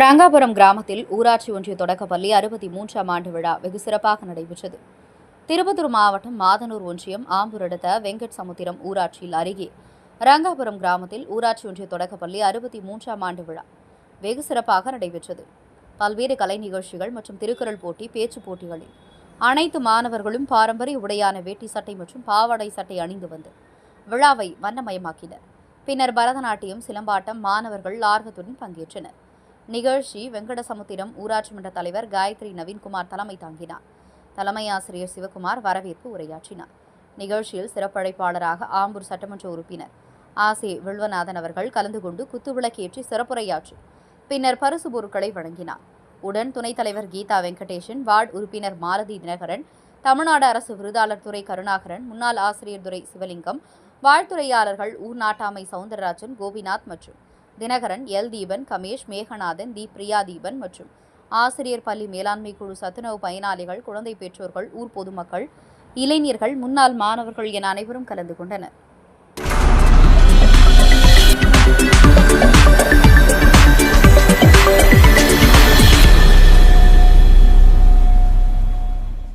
ரங்காபுரம் கிராமத்தில் ஊராட்சி ஒன்றிய தொடக்கப்பள்ளி அறுபத்தி மூன்றாம் ஆண்டு விழா வெகு சிறப்பாக நடைபெற்றது. திருப்பத்தூர் மாவட்டம் மாதனூர் ஒன்றியம் ஆம்பூர் அடுத்த வெங்கட் சமுத்திரம் ஊராட்சியில் அருகே ரங்காபுரம் கிராமத்தில் ஊராட்சி ஒன்றிய தொடக்கப்பள்ளி அறுபத்தி மூன்றாம் ஆண்டு விழா வெகு சிறப்பாக நடைபெற்றது. பல்வேறு கலை நிகழ்ச்சிகள் மற்றும் திருக்குறள் போட்டி பேச்சுப் போட்டிகளில் அனைத்து மாணவர்களும் பாரம்பரிய உடையான வேட்டி சட்டை மற்றும் பாவாடை சட்டை அணிந்து வந்து விழாவை வண்ணமயமாக்கினர். பின்னர் பரதநாட்டியம் சிலம்பாட்டம் மாணவர்கள் ஆர்வத்துடன் பங்கேற்றனர். நிகழ்ச்சி வெங்கடசமுத்திரம் ஊராட்சி மன்ற தலைவர் காயத்ரி நவீன்குமார் தலைமை தாங்கினார். தலைமை ஆசிரியர் சிவகுமார் வரவேற்பு உரையாற்றினார். நிகழ்ச்சியில் சிறப்பழைப்பாளராக ஆம்பூர் சட்டமன்ற உறுப்பினர் ஆசே வில்வநாதன் அவர்கள் கலந்து கொண்டு குத்துவிளக்கேற்றி சிறப்புரையாற்றி பின்னர் பரிசு பொருட்களை வழங்கினார். உடன் துணைத் தலைவர் கீதா வெங்கடேஷன் வார்டு உறுப்பினர் மாலதி தினகரன் தமிழ்நாடு அரசு விருதாளர் துறை கருணாகரன் முன்னாள் ஆசிரியர் துறை சிவலிங்கம் வாழ்த்துறையாளர்கள் ஊர் நாட்டாமை சவுந்தரராஜன் கோபிநாத் மற்றும் தினகரன் எல். தீபன் கமேஷ் மேகநாதன் தி. பிரியா தீபன் மற்றும் ஆசிரியர் பள்ளி மேலாண்மை குழு சத்துணவு பயனாளிகள் குழந்தை பெற்றோர்கள் ஊர் பொதுமக்கள் இளைஞர்கள் முன்னாள் மாணவர்கள் என அனைவரும் கலந்து கொண்டனர்.